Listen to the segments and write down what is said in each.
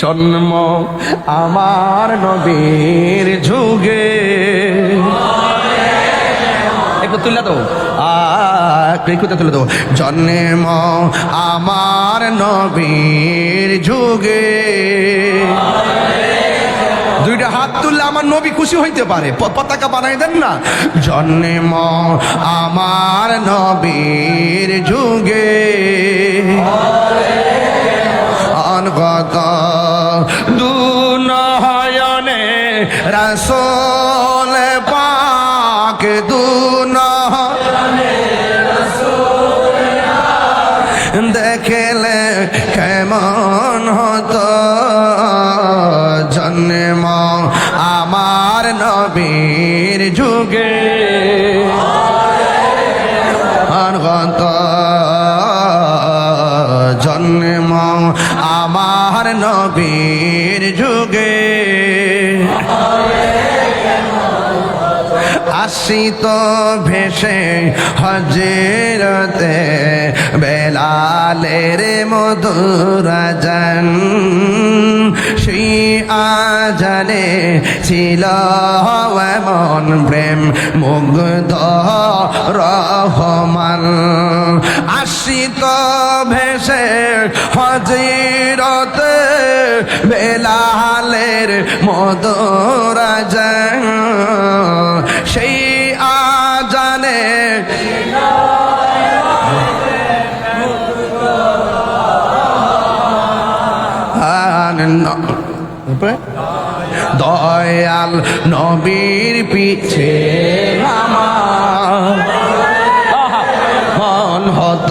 জন্ম আমার নবীর যুগে। তুলে দাও। একটু তুলে জন্ম আমার নবীর যুগে। দুইটা হাত তুললে আমার নবী খুশি হইতে পারে। পতাকা বানাই দেন না। জন্ম আমার নবীর যুগে। অনগত দুনয়নে রসোল পাক দুনয়নে দেখলে কেমন হতো জন্ম আমার নবীর যুগে। যুগে। আসিত ভেসে হজরতে বেলালের মধুরাজন সেই আজানে ছিল এমন প্রেম মুগ্ধ রহমান। আসিত ভেসে হজরতে বেলালের মধুরাজন সেই আজানে দয়াল নবীর পিছে আমার হত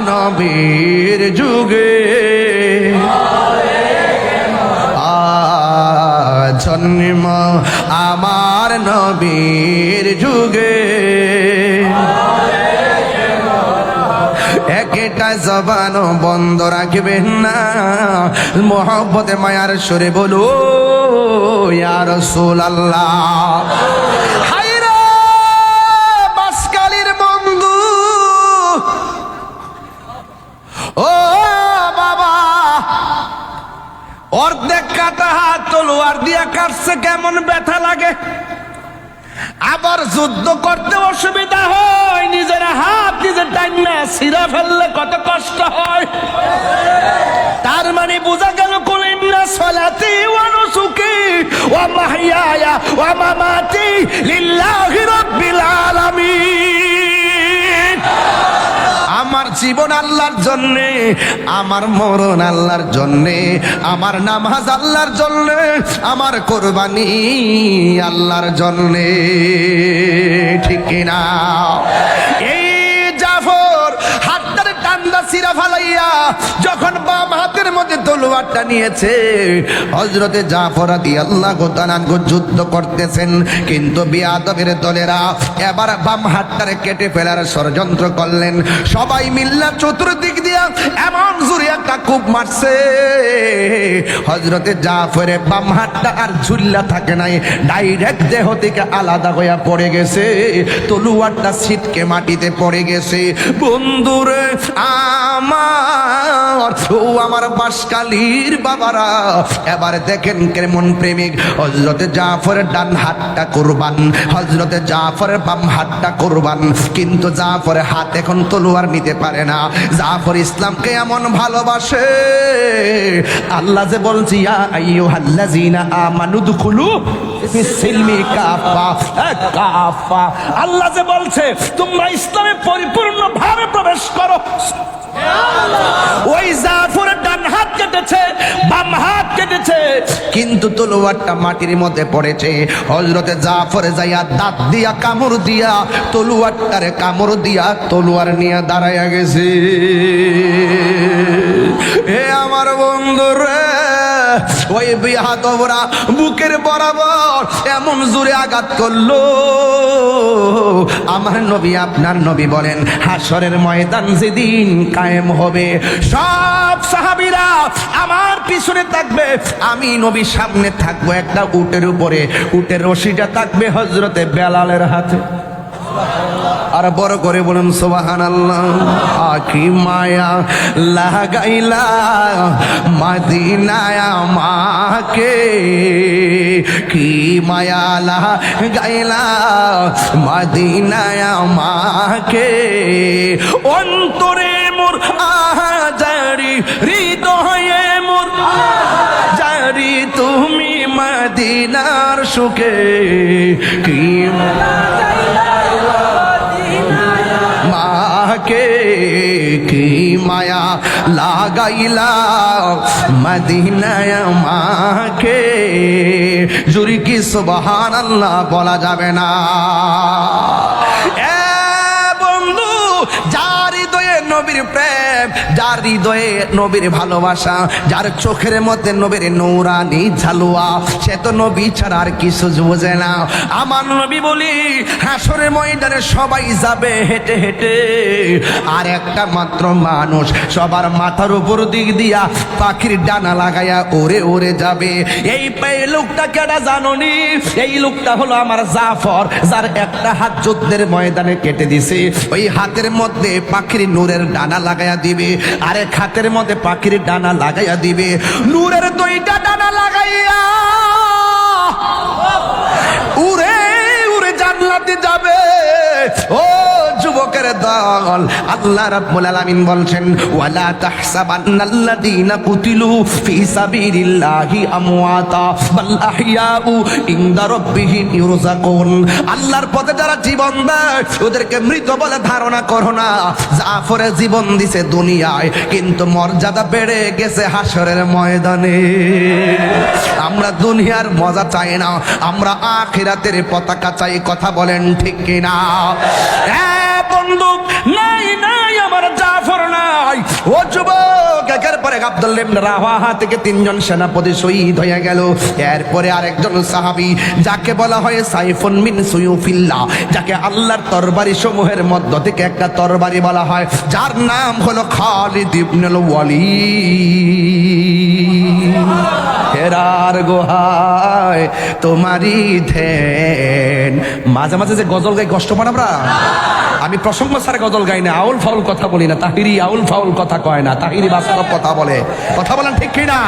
নবীর যুগে। জন্ম আমার নবীর যুগে। একটা জবান বন্ধ রাখবেন না। মোহব্বতে, মায়ার সরে বলো ইয়ার সোল আল্লাহ তলোয়ার দিয়া কাটছে, কেমন ব্যথা লাগে। আবার যুদ্ধ করতে অসুবিধা হয়, নিজের হাত নিজের টাইমে সিরা ফেললে কত কষ্ট হয়। তার মানে বোঝা গেল কুলিন্না সলাতি ওয়া নুসুকি, ওয়া মাহইয়ায়া ওয়া মামাতি লিল্লাহি। জীবন আল্লাহর জন্যে, আমার মরণ আল্লাহর জন্যে, আমার নামাজ আল্লাহর জন্যে, আমার কোরবানি আল্লাহর জন্যে। ঠিক না এই জাফর হাতটার টান্দা সিরা ফালাইয়া যখন বাম হাতের মধ্যে তলোয়ারটা নিয়েছে হজরতে জাফর আদি আল্লাহ গোতানানগো যুদ্ধ করতেছেন। কিন্তু বিয়াদবের দলেরা এবার বাম হাতটারে কেটে ফেলার ষড়যন্ত্র করলেন। সবাই মিল্লা চতুর্দিক দিয়া এমন জোরে একটা কূপ মারছে। হজরতে জাফরে বাম হাতটা আর ঝুল্লা থাকে নাই, ডাইরেক্ট দেহ থেকে আলাদা হইয়া পড়ে গেছে। তলুয়ারটা ছিটকে মাটিতে পড়ে গেছে। বন্ধুরে আমার ও আমার বাসকালীর বাবারা, এবার দেখেন কেমন প্রেমিক। হজরতে জাফরের ডান হাতটা কোরবান হজরতে জাফরের বাম হাতটা কোরবান, কিন্তু জাফরের হাত এখন তলোয়ার নিতে পারে না। জাফর ইসলামকে এমন ভালোবাসে। আল্লাহ যে বলছি, ইয়া আইয়ুহাল্লাযিনা আমানু দুখুলু আল্লাহ যে বলছে, তোমরা ইসলামে পরিপূর্ণ ভাবে প্রবেশ করো। ওই জাফরের ডান হাত কেটেছে, বাম হাত কেটেছে। কিন্তু তলোয়ারটা মাটির মধ্যে পড়েছে। হজরতে জাফরে যাইয়া দাঁত দিয়া, কামড় দিয়া, তলোয়ারটারে কামড় দিয়া তলোয়ার নিয়ে দাঁড়াইয়া গেছে। হে আমার বন্ধু ওই বিহাতবরা বুকের বরাবর এমন জোরে আঘাত করল। আমার নবী, আপনার নবী বলেন হাসরের ময়দান যেদিন কায়েম হবে, সব সাহাবীরা আমার পিছনে থাকবে। আমি নবীর সামনে থাকব একটা উটের উপরে, উটের রশিটা থাকবে হজরতে বেলালের হাতে। আর বড় করে বলুন সোবাহান আখি মায়া লাগাইলা মাদিনায় মাকে কি মায়া লাগাইলা মাদিনায় মাকে অন্তরে মোর আহাজারি হৃদয়ে মোর জারি তুমি মদিনার সুখে। কি মায়া লাগাইলা মদিনায় মাকে। জুরি কি সুবহান আল্লাহ বলা যাবে না। এ বন্ধু, যার হৃদয়ে নবীর প্রেম যার হৃদয়ে নবীর ভালোবাসা, যার চোখের মধ্যে নবীর নৌরানি ঝালুয়া, সে তো নবী ছাড়া আর কিছু বোঝে না। আমার নবী বলি, হাসরের ময়দানে সবাই যাবে হেঁটে হেঁটে। আর একটা মাত্র মানুষ, সবার মাথার উপর দিক দিয়া পাখির ডানা লাগাইয়া ওরে ওরে যাবে। এই লোকটা কেডা জাননি? এই লোকটা হলো আমার জাফর, যার একটা হাত যুদ্ধের ময়দানে কেটে দিছে। ওই হাতের মধ্যে পাখির নূরের ডানা লাগাইয়া দিবে। আরে খাতের মধ্যে পাখির ডানা লাগাইয়া দিবে। নূরের দুইটা ডানা লাগাইয়া। দল আল্লাহ রাব্বুল আলামিন বলছেন, ওয়ালা তাহসাবান্নাল্লাযীনা কুতিলু আমওয়াতা, বাল আহইয়াউ ইনদা রাব্বিহিম ইরযাকুন। আল্লাহর পথে যারা জীবন দেয়, ওদেরকে মৃত বলে ধারণা করো না। জাফরে জীবন দিছে দুনিয়ায়, কিন্তু মর্যাদা বেড়ে গেছে হাসরের ময়দানে। আমরা দুনিয়ার মজা চাই না, আমরা আখিরাতের পতাকা চাই, কথা বলেন ঠিক কিনা? বন্ধু নাই নাই, আমার জাফর নাই। ও যুবক, একের পরে আব্দুল্লাহ ইবনে রাওয়াহা থেকে তিনজন সেনাপতি শহীদ হয়ে গেল। এরপরে আরেকজন সাহাবী, যাকে বলা হয় সাইফুন মিন সুয়ুফিল্লাহ, যাকে আল্লাহর তরবারি সমূহের মধ্য থেকে একটা তরবারি বলা হয়, যার নাম হলো খালিদ ইবনুল ওয়ালিদ। হেরার গোহায়, তোমারই ধ্যান। মাঝে মাঝে যে গজল গাই, কষ্ট পান আমরা? আমি প্রসঙ্গ সারা গজল গাই না, আউল ফাউল কথা বলি না, তাহিরি আউল ফাউল কথা কয় না, তাহিরি বাস্তব কথা বলে। কথা বলেন ঠিক কিনা?